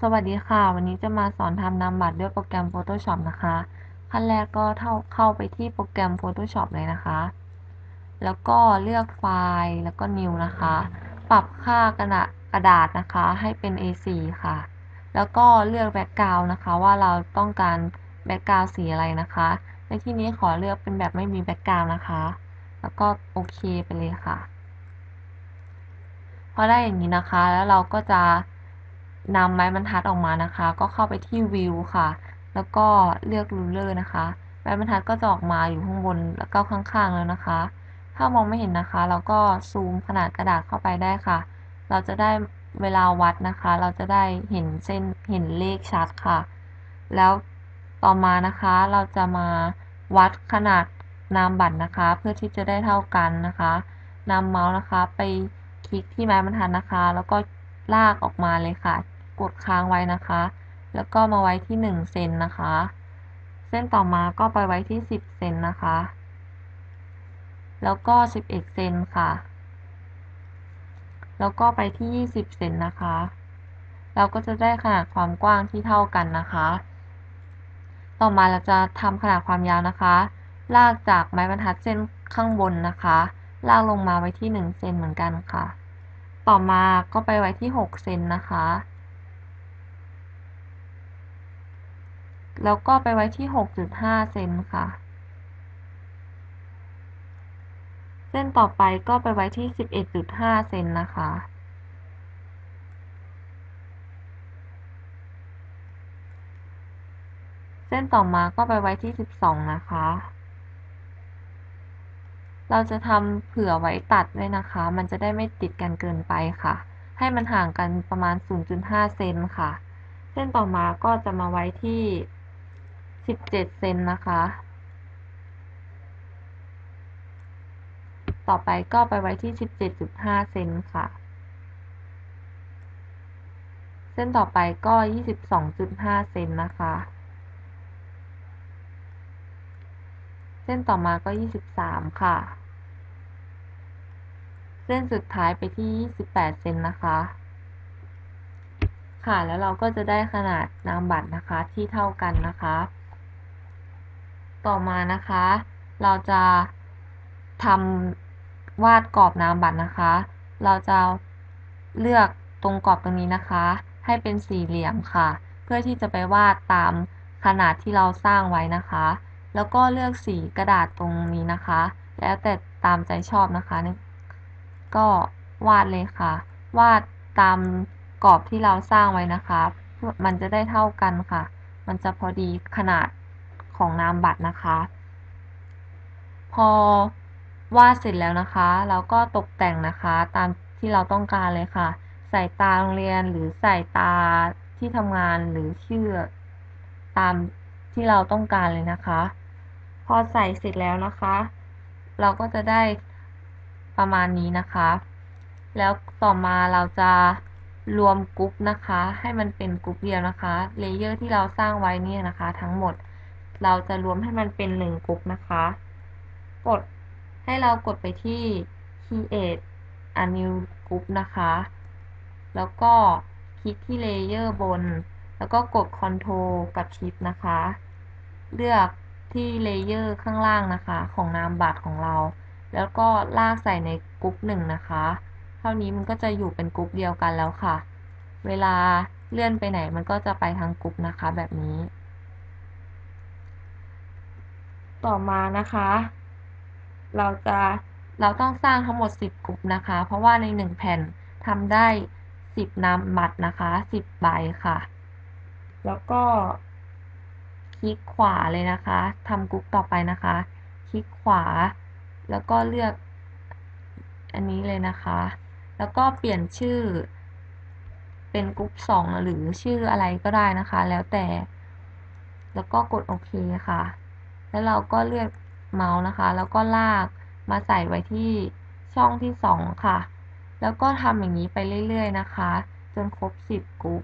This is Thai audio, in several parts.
สวัสดีค่ะ วันนี้จะมาสอนทำนามบัตรด้วยโปรแกรม Photoshop นะคะ ขั้นแรกก็เข้าไปที่โปรแกรม Photoshop เลยนะคะ แล้วก็เลือกไฟล์แล้วก็ New นะคะ ปรับค่ากระดากระดาษนะคะ ให้เป็น A4 ค่ะ แล้วก็เลือกแบ็กกราวนะคะ ว่าเราต้องการแบ็กกราวสีอะไรนะคะ ในที่นี้ขอเลือกเป็นแบบไม่มีแบ็กกราวนะคะ แล้วก็โอเคไปเลยค่ะ พอได้อย่างนี้นะคะ แล้วเราก็จะ นำไม้บรรทัดออกมานะคะ ก็เข้าไปที่ View ค่ะ แล้วก็เลือก Ruler นะคะ ไม้บรรทัดก็จะออกมาอยู่ข้างบนแล้วก็ข้างๆแล้วนะคะ ถ้ามองไม่เห็นนะคะ เราก็ซูมขนาดกระดาษเข้าไปได้ค่ะ เราจะได้เวลาวัดนะคะ เราจะได้เห็นเส้นเห็นเลขชัดค่ะ แล้วต่อมานะคะเราจะมาวัดขนาดนามบัตรนะคะ เพื่อที่จะได้เท่ากันนะคะนำเมาส์นะคะ ไปคลิกที่ไม้บรรทัดนะคะ แล้วก็ลากออกมาเลยค่ะ กดค้างไว้นะคะ แล้วก็มาไว้ที่ 1 เซนนะคะ เส้นต่อมาก็ไปไว้ที่ 10 เซนนะคะ แล้วก็ 11 เซนค่ะ แล้วก็ไปที่ 20 เซนนะคะ เราก็จะได้ขนาดความกว้างที่เท่ากันนะคะ ต่อมาเราจะทำขนาดความยาวนะคะ ลากจากไม้บรรทัดเส้นข้างบนนะคะ ลากลงมาไว้ที่ 1 เซนเหมือนกันค่ะ ต่อมาก็ไปไว้ที่ 6 เซนนะคะ แล้วก็ไปไว้ที่ 6.5 เซนค่ะ เส้นต่อไปก็ไปไว้ที่ 11.5 เซนนะคะ เส้นต่อมาก็ไปไว้ที่ 12 นะคะ เราจะทำเผื่อไว้ตัดด้วยนะคะ มันจะได้ไม่ติดกันเกินไปค่ะ ให้มันห่างกันประมาณ 0.5 เซนค่ะ เส้นต่อมาก็จะมาไว้ที่ 17เซนนะคะ ต่อไปก็ไปไว้ที่17.5เซนค่ะ เส้นต่อไปก็22.5เซนนะคะ เส้นต่อมาก็23ค่ะ เส้นสุดท้ายไปที่28เซนนะคะค่ะ แล้วเราก็จะได้ขนาดนามบัตรนะคะที่เท่ากันนะคะ ต่อมานะคะ เราจะทำวาดกรอบนามบัตรนะคะ เราจะเลือกตรงกรอบตรงนี้นะคะ ให้เป็นสี่เหลี่ยมค่ะ เพื่อที่จะไปวาดตามขนาดที่เราสร้างไว้นะคะ แล้วก็เลือกสีกระดาษตรงนี้นะคะ แล้วแต่ตามใจชอบนะคะก็วาดเลยค่ะ วาดตามกรอบที่เราสร้างไว้นะคะ มันจะได้เท่ากันค่ะ มันจะพอดีขนาด ของนามบัตรนะคะ พอวาดเสร็จแล้วนะคะ เราก็ตกแต่งนะคะตามที่เราต้องการเลยค่ะ ใส่ตาโรงเรียนหรือใส่ตาที่ทำงานหรือชื่อตามที่เราต้องการเลยนะคะ พอใส่เสร็จแล้วนะคะ เราก็จะได้ประมาณนี้นะคะ แล้วต่อมาเราจะรวมกรุ๊ปนะคะ ให้มันเป็นกรุ๊ปเดียวนะคะเลเยอร์ที่เราสร้างไว้นี่นะคะ ทั้งหมด เราจะรวมให้มันเป็นหนึ่งกรุ๊ปนะคะ กดให้เรากดไปที่ create a new group นะคะ แล้วก็คลิกที่เลเยอร์บน แล้วก็กด Control กับ Shift นะคะ เลือกที่เลเยอร์ข้างล่างนะคะ ของนามบัตรของเรา แล้วก็ลากใส่ในกรุ๊ปหนึ่งนะคะ เท่านี้มันก็จะอยู่เป็นกรุ๊ปเดียวกันแล้วค่ะ เวลาเลื่อนไปไหนมันก็จะไปทางกรุ๊ปนะคะแบบนี้ ต่อมานะคะ เราจะเราต้องสร้างทั้งหมด 10 กลุ่มนะคะ เพราะว่าใน 1 แผ่นทำได้ 10นามบัตรนะคะ 10 ใบค่ะ แล้วก็คลิกขวาเลยนะคะทำกลุ่มต่อไปนะคะ คลิกขวา แล้วก็เลือกอันนี้เลยนะคะ แล้วก็เปลี่ยนชื่อ เป็นกลุ่ม2หรือชื่ออะไรก็ได้นะคะ แล้วแต่ แล้วก็กดโอเคค่ะ แล้วเราก็เลือกเมาส์นะคะ แล้วก็ลากมาใส่ไว้ที่ช่องที่ 2 ค่ะ แล้วก็ทำอย่างนี้ไปเรื่อย ๆ นะคะ จนครบ 10กรุ๊ป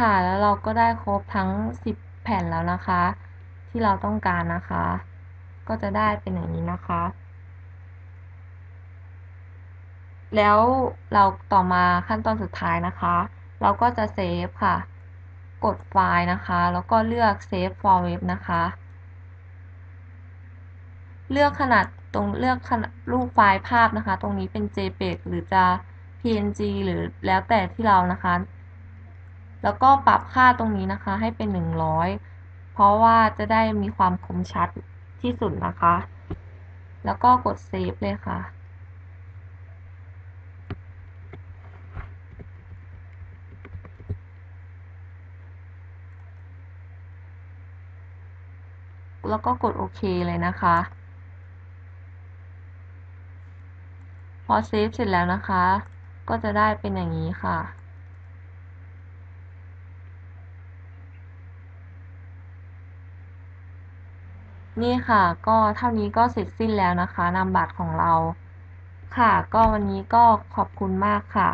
ค่ะ แล้วเราก็ได้ครบทั้ง 10 แผ่นแล้วนะคะ ที่เราต้องการนะคะ ก็จะได้เป็นอย่างนี้นะคะ แล้วเราต่อมาขั้นตอนสุดท้ายนะคะ เราก็จะเซฟค่ะ กดไฟล์นะคะ แล้วก็เลือก Save for Web นะคะ เลือกขนาดตรงเลือกขนาดรูปไฟล์ภาพนะคะ ตรงนี้เป็น JPEG หรือจะ PNG หรือแล้วแต่ที่เรานะคะ แล้วก็ปรับค่าตรงนี้นะคะ ให้เป็น 100 เพราะว่าจะได้มีความคมชัดที่สุดนะคะ แล้วก็กดเซฟเลยค่ะ แล้วก็กดโอเคเลยนะคะ พอเซฟเสร็จแล้วนะคะ ก็จะได้เป็นอย่างนี้ค่ะ นี่ค่ะก็เท่านี้ก็เสร็จสิ้นแล้วนะคะนามบัตรของเรา ค่ะ ก็วันนี้ก็ขอบคุณมากค่ะ